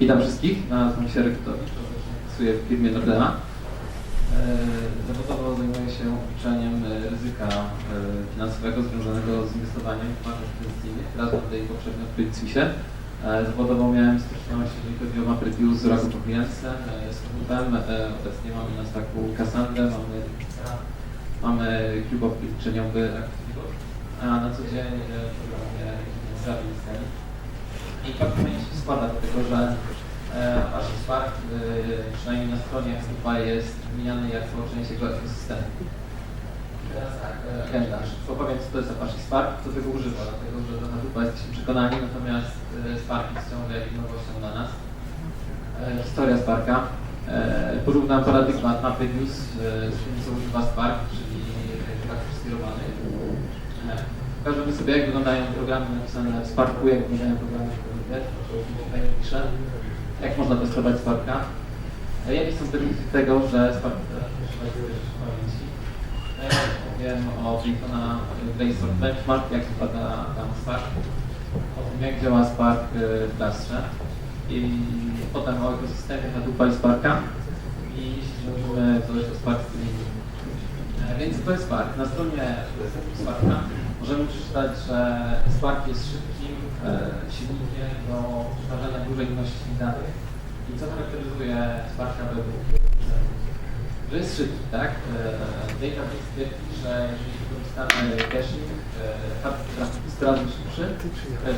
Witam wszystkich, nazywam się Rektowicz, pracuję w firmie Nordea. E, Zawodowo zajmuję się obliczeniem ryzyka e, finansowego związanego z inwestowaniem w markach inwestycyjnych. Raz będę i poprzednio w Suisse. E, Zawodowo miałem styczność, jeżeli chodzi o mapy review z Ragu Clientsem, z Hubem. Obecnie mamy na staku Cassandrę, mamy mamy klub obliczeniowy Activo, a na co dzień programuję Zrabi I tak fajnie się składa, dlatego że e, Apache Spark, e, przynajmniej na stronie Hadoop'a jest wymieniany jako część jego ekosystemu. Teraz tak, e, agenda. Szybko powiem, co to jest Apache Spark, kto tego używa, dlatego że do Hadoop'a jesteśmy przekonani, natomiast e, Spark jest ciągle innowością dla nas. E, Historia Sparka. E, Porównam paradygmat mapy news e, z tym, co używa Spark, czyli tak skierowany. E, Pokażemy sobie, jak wyglądają programy napisane w Sparku, jak wyglądają programy piszę. Jak można testować Sparka. E, Jakie są benefity tego, że Spark pamięci. E, Powiem o Daytona Graysort Benchmark, jak wypada tam Spark. O tym, jak działa Spark e, w klastrze. I potem o ekosystemie Hadoopa i Sparka. I mówimy coś o Spark Streaming. E, Więc to jest Spark. Na stronie Sparka możemy przeczytać, że Spark jest szybkim e, silnikiem do przetwarzania dużej ilości danych. I co charakteryzuje Sparka według że jest szybki, tak? E, Database twierdzi, że jeżeli wykorzystamy caching, e, hard trafi 100 razy szybszy,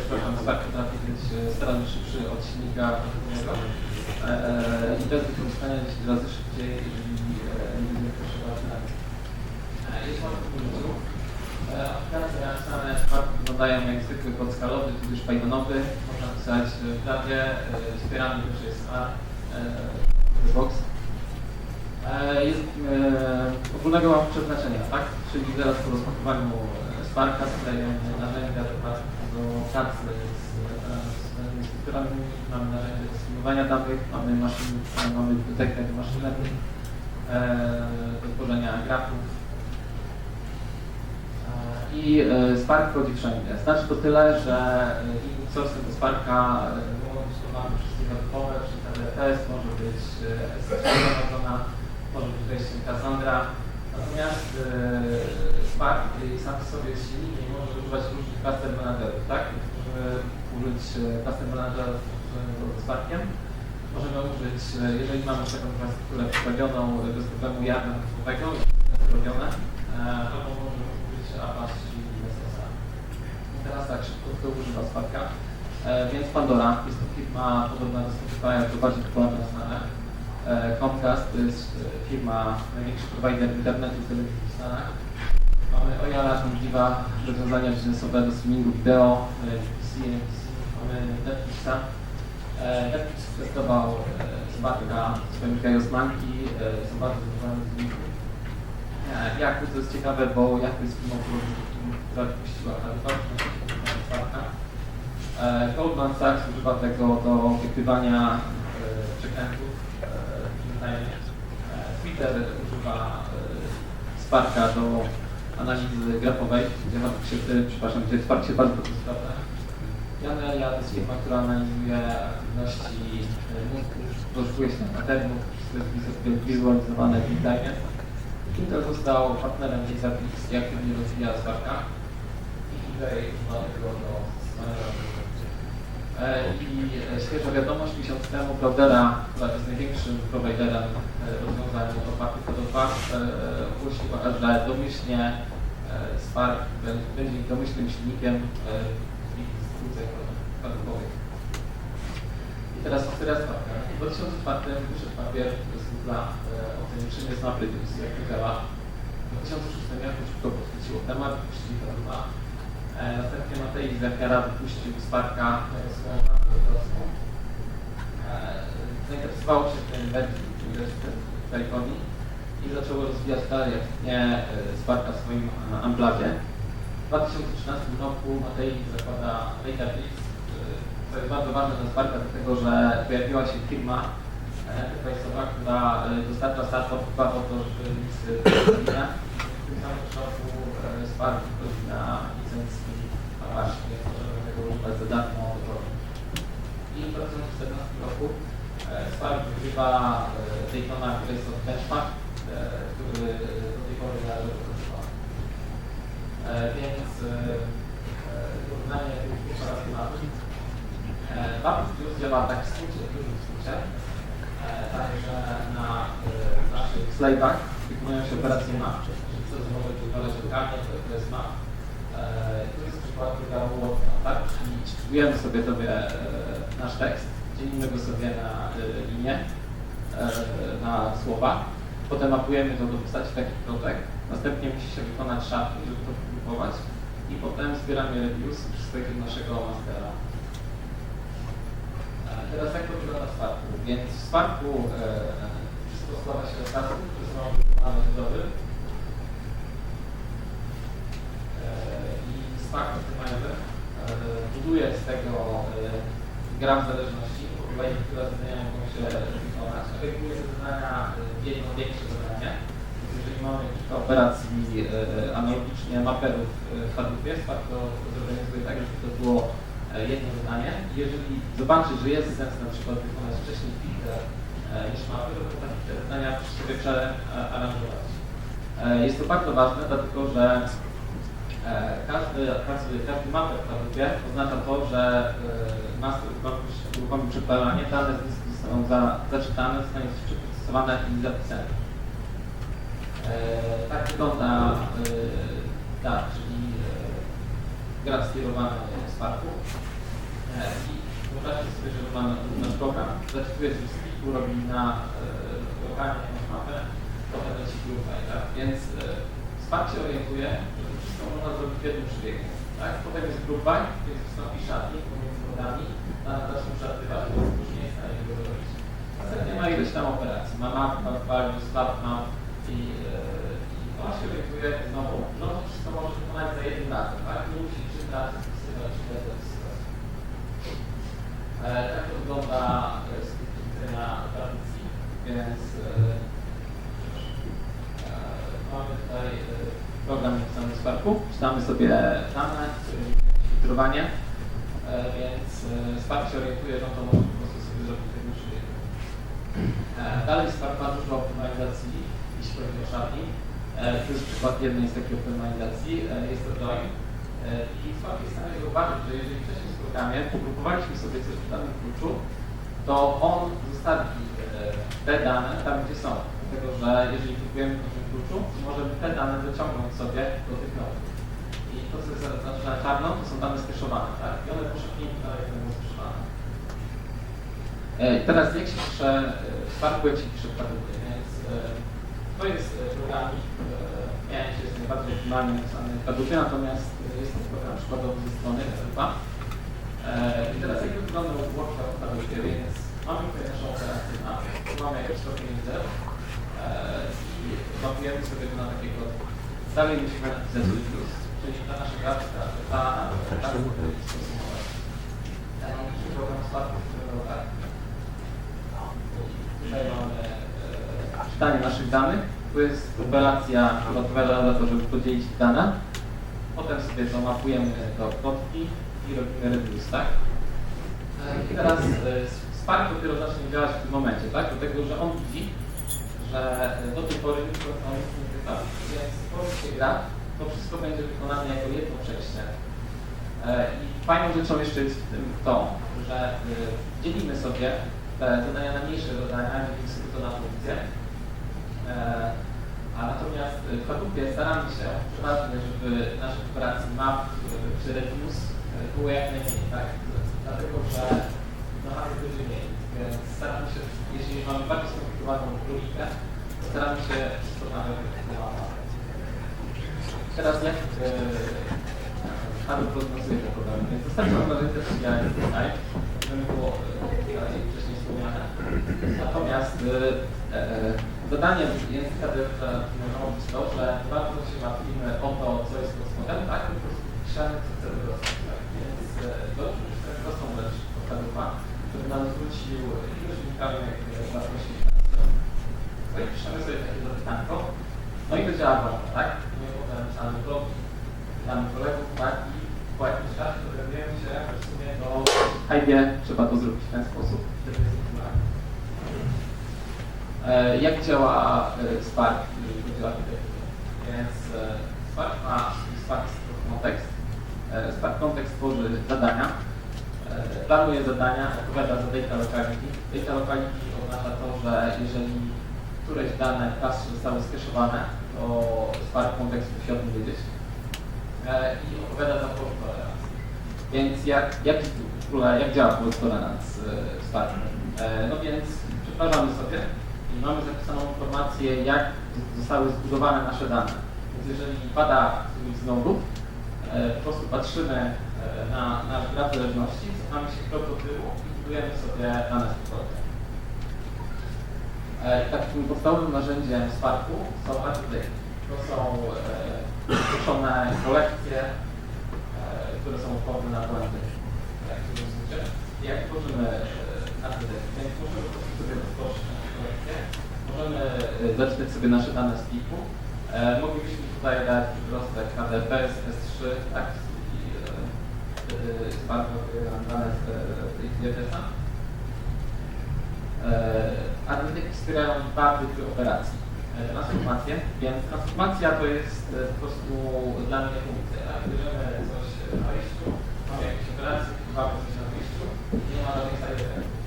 przepraszam, Spark trafi być e, 100 razy szybszy od silnika i bez wykorzystania 10 razy szybciej, jeżeli nie będziemy. E, Jest łatwo w Aplikacje Spark wyglądają jak zwykły podskalowy, tudzież Pythonowy. Można pisać w Javie, e, wspieramy też jest A, e, Box. E, jest e, ogólnego przeznaczenia, tak? Czyli zaraz po rozpakowaniu e, Sparka sklejemy narzędzia do pracy, do pracy z, e, z mamy narzędzie do skanowania danych, mamy maszyn, mamy bibliotekę do e, do tworzenia grafów. I e, Spark wchodzi wszędzie. Znaczy to tyle, że e, source do Sparka e, być mamy wszystkie web czyli TDFS, może być Amazona, może być wejściem Cassandra. Natomiast Spark sam w sobie jest silnikiem i może używać różnych cluster managerów, tak? Możemy użyć cluster managera z Sparkiem. Możemy użyć, jeżeli mamy taką infrastrukturę przedstawioną bez problemu jadem nowego, zrobione, albo możemy I teraz tak, szybko kto używa Sparka. E, więc Pandora jest to firma podobna do Spotify, to bardziej popularna znana. E, Comcast to jest e, firma, największy provider internetu i telewizji w Stanach. Mamy Oyala, możliwa rozwiązania biznesowe do streamingu wideo, e, BBC, NBC, mamy Netflixa. E, Netflix testował e, Sparka w swoim Chaos Monkey, e, są bardzo zadowoleni z wyników. E, Yahoo to jest ciekawe, bo Yahoo jest firmą, która wypuściła. E, Goldman Sachs używa tego do wykrywania przekrętów e. E, Twitter używa Sparka do analizy grafowej, gdzie się, przepraszam, gdzie wsparcie bardzo dobrze sprawdza. Janelia to jest firma, która analizuje aktywności mózgu, pozyskuje się na paternu, wszystko jest wizu- wizualizowane w Big Intel został partnerem Databricks i aktywnie rozwija Sparka. I tutaj używa tego do E, I e, świeża wiadomość, miesiąc temu Cloudera, która jest największym prowajderem e, rozwiązań opartych od OPA, ogłosiła, że domyślnie e, Spark bę- będzie domyślnym silnikiem e, dystrybucjach patentowych. I teraz historia Sparka. W 2004 wyszedł papier z Google'a e, o tym, czym jest MapReduce, jak działa. W 2006 roku szybko podchwyciło temat, czyli chyba E, Następnie Matei Zachara wypuścił Sparka e, swoją markę autorską. E, Zainteresowało się tym Berkeley Uniwersytet Kalifornii i zaczęło rozwijać dalej aktywnie Sparka w swoim amplawie. W 2013 roku Matei zakłada e, co jest bardzo ważne dla Sparka, dlatego że pojawiła się firma która e, dostarcza startup chyba o to, żeby nic e, w tym samym e, na licencji Apache, możemy tego używać za darmo. I w 2014 roku. E, Spark wygrywa Daytona Race of Benchmark, który do tej pory należy do Więc porównanie tych dwóch tematów. Baptist Plus działa tak w skrócie, w dużym skrócie. Także na e, naszych slajdach wykonują się operacje map, czyli co może wyglądać lokalnie, to, to jest map. E, Tu jest przykład programu tak? Czyli szykujemy sobie sobie e, nasz tekst, dzielimy go sobie na linie, e, na słowa, potem mapujemy to do postaci takich kropek, następnie musi się wykonać szafy, żeby to wygrupować i potem zbieramy reviews wszystkiego naszego mastera. E, Teraz jak to wygląda w Sparku? Więc w Sparku e, wszystko składa się z tasków, które są wykonane dobry. E, I Spark Optimizer e, buduje z tego e, gram zależności, po kolei, które mogą się wykonać. Te zadania e, w jedno większe zadanie. Jeżeli mamy kilka operacji e, analogicznie maperów e, w Hadoopie, Spark to zorganizuje tak, żeby to było e, jedno zadanie. Jeżeli zobaczy, że jest sens na przykład wykonać wcześniej filtr e, niż mapy, to potrafi te zadania sobie przearanżować. E, Jest to bardzo ważne, dlatego że e, każdy, każdy, każdy maper w Hadoopie oznacza to, że e, master uruchomi- przeparanie, dane zostaną za, zaczytane, zostaną przeprocesowane i zapisane. E, tak wygląda e, tak, czyli e, gra skierowana z parku. E, I wyobraźcie sobie, że mamy nasz program, zaczytuje z pliku, robi na e, lokalnie jakąś mapę, potem leci grupa, tak? Więc e, wsparcie orientuje, że to wszystko można zrobić w jednym przebiegu. Tak? Potem jest grupa, więc wystąpi szatnik pomiędzy dane zaczną przełatywać, więc już nie jest w stanie tego zrobić. Następnie ma ileś tam operacji, ma map, ma value, swap map i, i ona się orientuje znowu, on to wszystko może wykonać za jednym razem, tak? Nie musi trzy razy spisywać, czy zapisywać. E, tak wygląda e, z punktu widzenia tradycji, więc e, e, mamy tutaj e, program napisany w Sparku, czytamy sobie dane, filtrowanie, e, więc e, Spark się orientuje, że on to może po prostu sobie zrobić w jednym szybie. E, Dalej Spark ma dużo optymalizacji, jeśli chodzi o szatni. E, To jest przykład jednej z takich optymalizacji, e, jest to. E, I Spark jest w stanie zauważyć, że jeżeli wcześniej programie pogrupowaliśmy sobie coś w danym kluczu, to on zostawi e, te dane tam, gdzie są. Dlatego, że jeżeli grupujemy w naszym kluczu, możemy te dane wyciągnąć sobie do tych nodów. I to, co jest zaznaczone czarno, to są dane skeszowane, tak? I one po szybkim dalej będą skeszowane. E, I teraz jak się pisze e, w Sparku, jak się pisze więc to jest programik, miałem się jest najbardziej optymalnie napisany natomiast jest to program przykładowy ze strony Hadoop'a. E, I teraz jak wygląda workshop w Hadoopie, więc mamy tutaj naszą operację na, mamy jakiś stopień lider e, i mapujemy sobie to na takiego, dalej musimy napisać plus, czyli ta nasza graficzka, ta, ta, ta, stosunkować. Analogiczny program Sparku wyglądał tak. Tutaj mamy e, czytanie naszych danych. Tu jest operacja, która odpowiada za to, żeby podzielić dane. Potem sobie to mapujemy do kotki i tak? E, I teraz e, Spark dopiero zacznie działać w tym momencie, tak? Dlatego, że on widzi, że e, do tej pory jest nie. Więc tworzy się gra, to wszystko będzie wykonane jako jedno przejście. I fajną rzeczą jeszcze jest w tym to, że dzielimy sobie te zadania na mniejsze zadania, dzielimy sobie to na funkcje. E, A natomiast w Hadoopie staramy się przeważnie, żeby naszych operacji map czy reduce było jak najmniej, tak? Dlatego, że na mapie będzie mniej. Więc staramy się, jeśli mamy bardziej skomplikowaną logikę, to staramy się wszystko nawet. Teraz jak e, Hadoop rozwiązuje te problemy? Więc dostępna narzędzia rozwijania jest tutaj, żeby było e, wcześniej wspomniane. Natomiast e, zadaniem języka dyrektora może być to, że bardzo się martwimy o to, co jest kosmotem, tak? Po prostu piszemy, co chcemy rozwiązać. Więc e, dobrze, że jest prostą rzecz od Hadoopa, żeby nam unikalnych e, wartości no i piszemy sobie takie zapytanko. No i to działa bardzo, tak? My potem pisamy blog, pytamy kolegów, tak? I po jakimś czasie dowiadujemy się, w sumie to w Hypie trzeba to zrobić w ten sposób. E, Jak działa e, Spark, jeżeli chodzi o? Więc e, Spark ma Spark Context. Spark Context tworzy zadania, planuje zadania, odpowiada za data locality. Data locality oznacza to, że jeżeli któreś dane klasy zostały skeszowane, to Spark Context musi o tym wiedzieć e, i odpowiada za fault tolerance. Więc jak, jak, w ogóle, jak działa fault tolerance w Sparku? E, No więc przetwarzamy sobie i mamy zapisaną informację, jak zostały zbudowane nasze dane. Więc jeżeli pada z nodów, po prostu patrzymy e, na nasz graf zależności, cofamy się krok do i budujemy sobie dane z powrotem. E, Takim podstawowym narzędziem Sparku są artykuły. To są e, zgłoszone kolekcje, e, które są odpowiednie na błędy. Jak tworzymy e, artykuły? Więc możemy po prostu sobie stworzyć nasze kolekcje. Możemy e, zaczytać sobie nasze dane z pliku. E, moglibyśmy tutaj dać prostek HDP, S3, tak? I e, nam dane z e, z IDS-a. E, Analityki wspierają dwa typy operacji. E, Transformacje, więc transformacja to jest e, po prostu dla mnie funkcja. Tak? Bierzemy coś na wyjściu, mamy jakieś operacje, wpływamy coś na wyjściu i nie ma żadnych side effectów.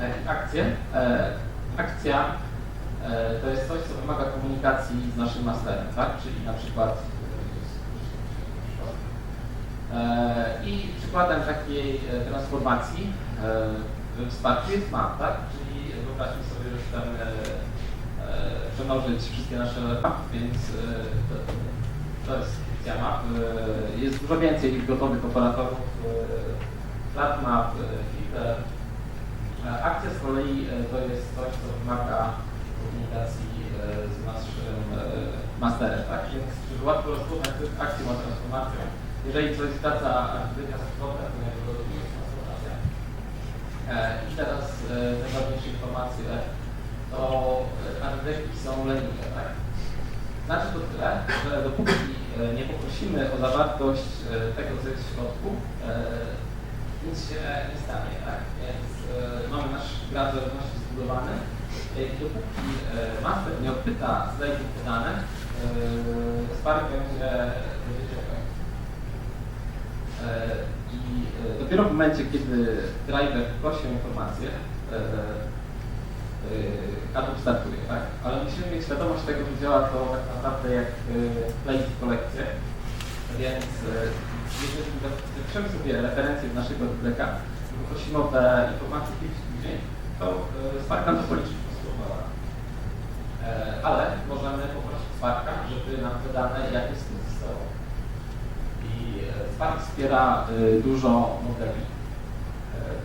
E, Akcje. E, Akcja to jest coś, co wymaga komunikacji z naszym masterem, tak? Czyli na przykład e, i przykładem takiej e, transformacji e, w Sparku jest map, tak? Czyli wyobraźmy sobie, że chcemy e, przemnożyć wszystkie nasze mapy, więc e, to, to jest fikcja map. E, Jest dużo więcej gotowych operatorów. e, Flat map, e, filter. E, Akcja z kolei e, to jest coś, co wymaga komunikacji e, z naszym e, masterem, tak? Więc żeby łatwo rozpoznać, co jest akcją a transformacją, jeżeli coś zwraca architekta z powrotem, to to jest transformacja. E, I teraz najważniejsze informacje, to architekci są leniwe, tak? Znaczy to tyle, że dopóki nie poprosimy o zawartość tego, co jest w środku, nic się nie stanie, tak? Więc mamy nasz graf zależności zbudowany dopóki e, master nie odpyta z lejków dane, e, Spark będzie, czekał. E, I e, dopiero w momencie, kiedy driver prosi o informację, e, e, Hadoop startuje, tak? Ale musimy mieć świadomość tego, że działa to tak naprawdę jak play w kolekcję. Więc e, jeżeli zapiszemy sobie referencje z naszego biblioteka i poprosimy o te informacje kiedyś później, to e, Spark nam to policzy. E, Ale możemy poprosić Sparka, żeby nam te dane jakoś skonsystował. I e, Spark wspiera e, dużo modeli, e,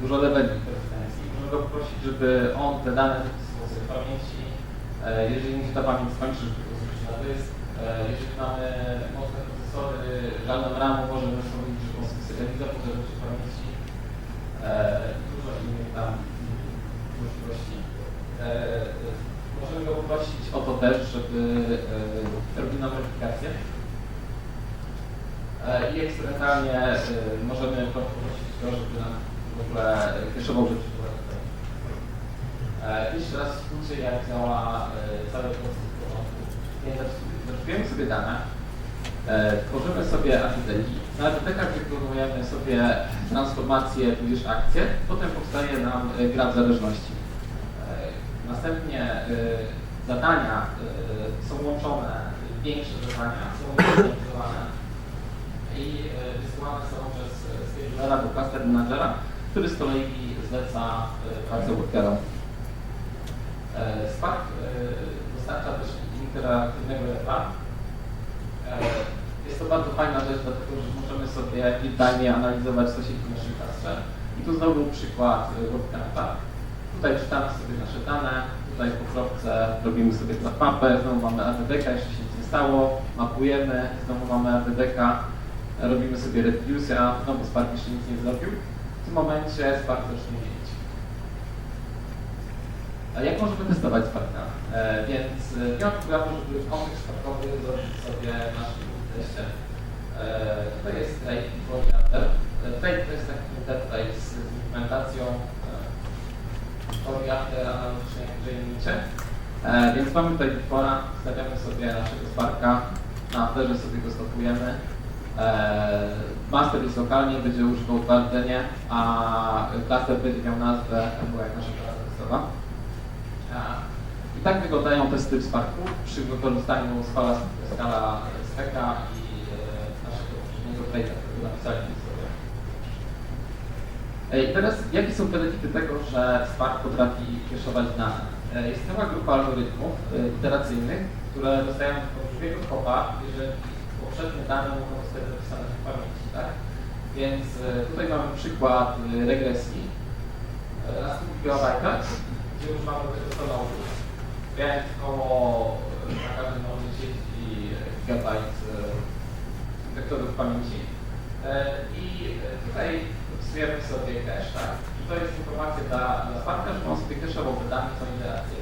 dużo leveli prezydencji. Możemy go poprosić, żeby on te dane zapisywał sobie w pamięci. E, Jeżeli mi się ta pamięć skończy, żeby go zrzucić na dysk. E, Jeżeli mamy mocne procesory, żadną RAMu, możemy zrobić, żeby on sobie telewizor położyć w pamięci. E, Dużo innych tam możliwości. E, e, Możemy go poprosić o to też, żeby e, robił nam weryfikację. E, I eksperymentalnie e, możemy poprosić go, żeby nam w ogóle kieszował rzeczy. E, Jeszcze raz w skrócie, jak działa e, cały proces zaczynamy sobie dane, e, tworzymy sobie ATTI. Na ATTkach wykonujemy sobie transformację tudzież akcję, potem powstaje nam e, graf zależności. Następnie e, zadania e, są łączone, większe zadania są organizowane i e, wysyłane są przez schedulera do cluster managera, który z kolei zleca pracę workerom. E, Spark dostarcza też interaktywnego RFA. E, Jest to bardzo fajna rzecz, dlatego że możemy sobie real-time analizować, co się w naszym klastrze. I tu znowu przykład WordCampa. Tutaj czytamy sobie nasze dane, tutaj po kropce robimy sobie mapę, znowu mamy ADDK, jeszcze się nic nie stało, mapujemy, znowu mamy ADDK, robimy sobie reduce'a, znowu Spark jeszcze nic nie zrobił. W tym momencie Spark zacznie mieć. A jak możemy testować Sparka? E, więc e, nie ma problemu, żeby kontekst sparkowy zrobić sobie w naszym teście. E, tutaj jest Trade i. E, Trade to jest taki interfejs z implementacją. E, analogicznie jak grzejnicze. E, więc mamy tutaj Befora, stawiamy sobie naszego Sparka, na Amperze sobie go stopujemy. E, master jest lokalnie, będzie używał dwa rdzenie, a klaster będzie miał nazwę MW jak nasza klasa testowa. E, I tak wyglądają testy w Sparku przy wykorzystaniu skala, skala steka i e, naszego poprzedniego trade'a, którego napisaliśmy. E, teraz, jakie są benefity tego, że Spark potrafi kieszować dane? Jest cała grupa algorytmów e, iteracyjnych, które dostają od drugiego kopa, jeżeli poprzednie dane mogą zostać zapisane w pamięci, tak? Więc e, tutaj mamy przykład e, regresji na 100 GB, gdzie już mamy tego samochodu. Więc około e, na każdym nodzie sieci e, gigabajt e, wektorów pamięci. I tutaj wpisujemy sobie cache, tak? I to jest informacja dla, dla Sparka, że on sobie cache'ował te dane co iterację.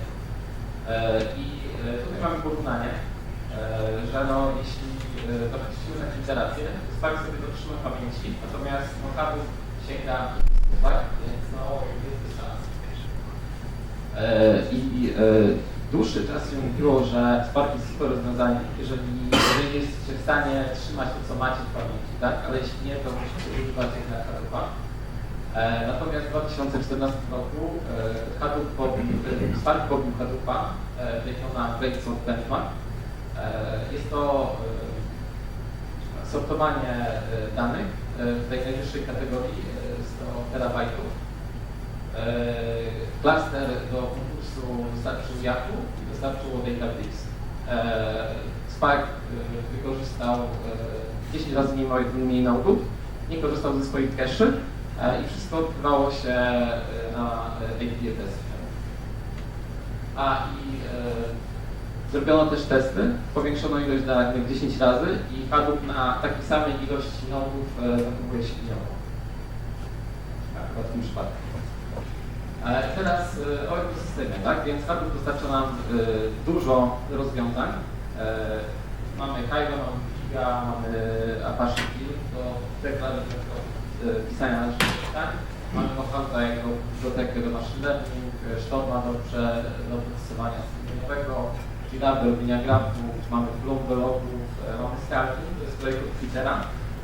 E, I e, tutaj mamy porównanie, e, że no, jeśli e, dochodzimy na iterację, to Spark sobie dotrzyma pamięci, natomiast no, sięga tak? Więc no, jest dystans. E, I e, dłuższy czas się mówiło, że Spark jest super rozwiązaniem, jeżeli, jeżeli jesteście w stanie trzymać to, co macie w pamięci, tak? Ale jeśli nie, to musicie używać jednak Hadoopa. E, natomiast w 2014 roku e, Hadoop pobił, e, Spark pobił Hadoopa, e, Great Sort Benchmark. E, jest to e, sortowanie danych w tej najwyższej kategorii e, 100 terabajtów. Cluster do konkursu dostarczył Yahoo i dostarczyło Databricks. E, Spark e, wykorzystał e, 10 razy mniej, nodów, nie korzystał ze swoich cache e, i wszystko odbywało się e, na e, AWS. A i e, zrobiono też testy, powiększono ilość danych 10 razy i Hadoop na takiej samej ilości nodów e, zachowuje się liniowo. Tak, w tym przypadku. E, Teraz e, o ekosystemie, tak? Więc Hadoop dostarcza nam e, dużo rozwiązań. Mamy Kaiwa, mamy Giga, mamy Apache Kill do deklaratywnego e, pisania naszych pytań. Mamy Mohawka jako bibliotekę do machine learning, Storma do, prze, do procesowania systemowego, Jira do robienia grafów, mamy Bloom do logów, mamy Skarki, to jest projekt Twittera,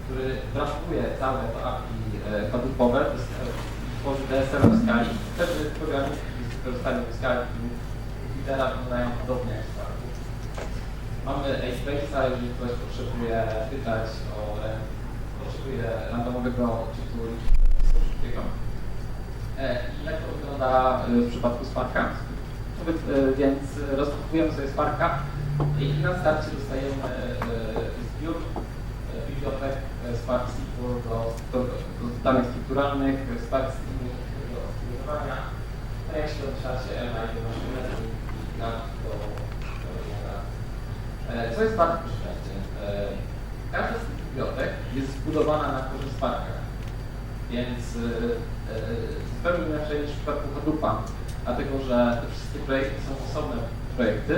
który rapuje całe to API Hadoopowe, to jest tworzy DSL w skali. Też programy z wykorzystaniem skali Twittera wyglądają podobnie jak Spark. Mamy Acebase'a, jeżeli ktoś potrzebuje pytać o potrzebuje randomowego odczytu I jak to wygląda e, w przypadku Sparka? E, Więc rozpakowujemy sobie Sparka i na starcie dostajemy e, zbiór bibliotek Spark do, do, do danych strukturalnych, Streaming do stylizowania, a jak się domyślacie, MI do maszyny i graf do do Co jest bardzo przeszczęście? Każda z tych bibliotek jest zbudowana na korze Sparka, więc e, e, zupełnie inaczej niż w przypadku Hadoopa, dlatego że te wszystkie projekty są osobne projekty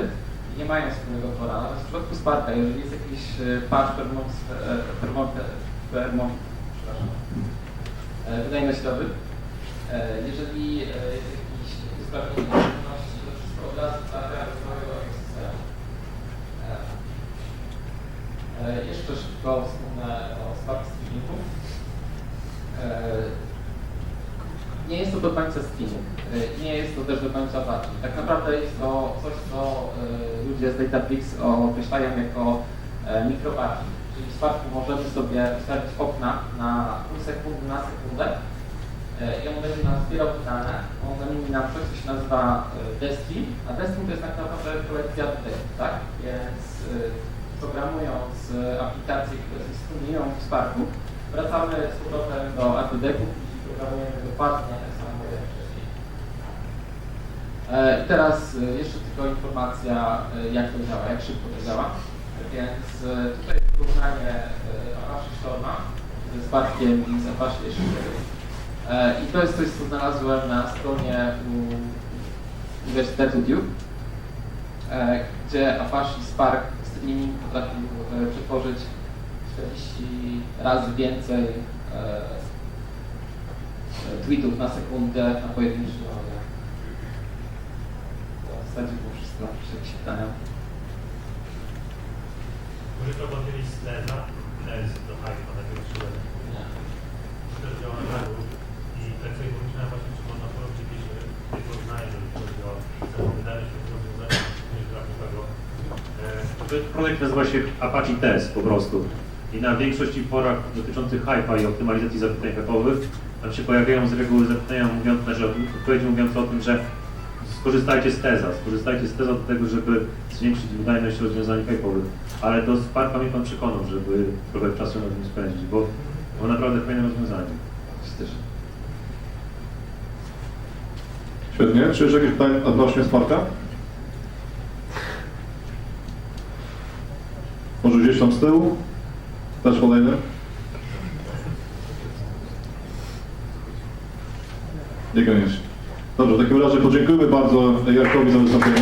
nie mają wspólnego fora. Natomiast w przypadku Sparka, jeżeli jest jakiś e, patch performance, performance, przepraszam, e, wydajnościowy, e, jeżeli e, jakiś usprawnienie czynności, to wszystko od razu trafia do całego ekosystemu. E, e, Jeszcze szybko wspomnę o Spark Streamingu. E, Nie jest to do końca streaming, nie jest to też do końca batching. Tak naprawdę jest to coś, co ludzie z Databricks określają jako mikrobatching. Sparku możemy sobie ustawić okna na pół sekundy na sekundę i on będzie nam zbierał dane, on zamieni nam coś, co się nazywa e, Destream, a Destream to jest tak naprawdę kolekcja danych, tak? Więc e, programując e, aplikacje, które istnieją w Sparku, wracamy z powrotem do APD-ków i programujemy dokładnie tak samo jak wcześniej. I teraz jeszcze tylko informacja, jak to działa, jak szybko to działa. Więc e, tutaj porównanie e, Apache Storma ze Sparkiem i z Apache jeszcze E, I to jest coś, co znalazłem na stronie Uniwersytetu Duke, gdzie Apache Spark streaming potrafił przetworzyć 40 razy więcej tweetów na sekundę na pojedynczym nodzie. zasadzie było wszystko. Jakieś to kiedyś z Teza, Tez do Hype'a, takiego szkolenia. Też działa na rynku i tak sobie pomyślałem właśnie, czy można porobić jakieś e, porównanie, jeżeli chodzi o się, grafowego. E, Projekt nazywa się Apache Test po prostu. I na większości porach dotyczących hype'a i optymalizacji zapytań hype'owych tam się pojawiają z reguły zapytania mówiące, że odpowiedzi mówiące o tym, że skorzystajcie z teza, skorzystajcie z teza do tego, żeby zwiększyć wydajność rozwiązań hype'owych. Ale do Sparka mnie Pan przekonał, żeby trochę czasu na tym spędzić, bo to naprawdę fajne rozwiązanie. Świetnie. Czy jeszcze jakieś pytania odnośnie Sparka? Może gdzieś tam z tyłu? Też kolejny? Niekoniecznie. Dobrze, w takim razie podziękujemy bardzo Jarkowi za wystąpienie.